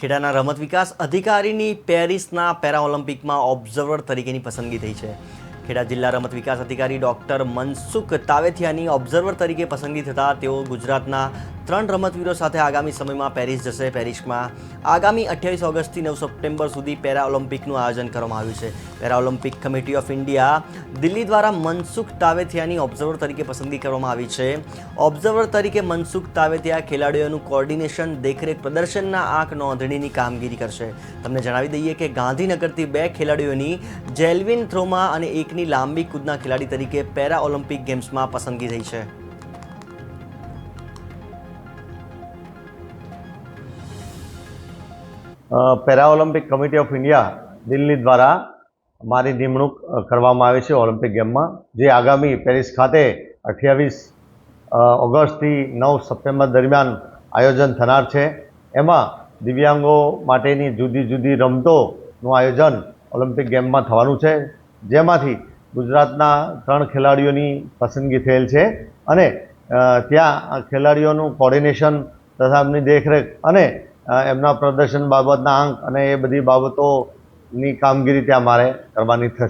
ખેડાના રમત વિકાસ અધિકારીની પેરિસના પેરાઓલિમ્પિકમાં ઓબ્ઝર્વર તરીકેની પસંદગી થઈ છે. ખેડા જિલ્લા રમત વિકાસ અધિકારી ડૉક્ટર મનસુખ તાવેથિયાની ઓબ્ઝર્વર તરીકે પસંદગી થતાં તેઓ ગુજરાતના ત્રણ રમતવીરો સાથે આગામી સમયમાં પેરિસ જશે. પેરિસમાં આગામી અઠ્યાવીસ ઓગસ્ટથી નવ સપ્ટેમ્બર સુધી પેરા ઓલિમ્પિકનું આયોજન કરવામાં આવ્યું છે. Para Olympic committee of India Delhi દ્વારા મનસુખ તાવેથિયાની ઓબ્ઝર્વર તરીકે પસંદગી કરવામાં આવી છે. ઓબ્ઝર્વર તરીકે મનસુખ તાવેથિયા ખેલાડીઓનું કોર્ડિનેશન દેખરેખ, પ્રદર્શનના આંક નોંધણીની કામગીરી કરશે. તમને જણાવી દઈએ કે ગાંધીનગરથી બે ખેલાડીઓની જેલ્વિન થ્રોમાં અને એકની લાંબી કૂદના ખેલાડી તરીકે પેરા ઓલિમ્પિક ગેમ્સમાં પસંદગી થઈ છે. Para Olympic committee of India Delhi દ્વારા મારી નિમણૂક કરવામાં આવી છે ઓલિમ્પિક ગેમમાં, જે આગામી પેરિસ ખાતે અઠ્યાવીસ ઓગસ્ટથી નવ સપ્ટેમ્બર દરમિયાન આયોજન થનાર છે. એમાં દિવ્યાંગો માટેની જુદી જુદી રમતોનું આયોજન ઓલિમ્પિક ગેમમાં થવાનું છે. જેમાંથી ગુજરાતના ત્રણ ખેલાડીઓની પસંદગી થયેલ છે અને ત્યાં ખેલાડીઓનું કોર્ડિનેશન તથા એમની દેખરેખ અને એમના પ્રદર્શન બાબતના અંક અને એ બધી બાબતોની કામગીરી ત્યાં મારે કરવાની થશે.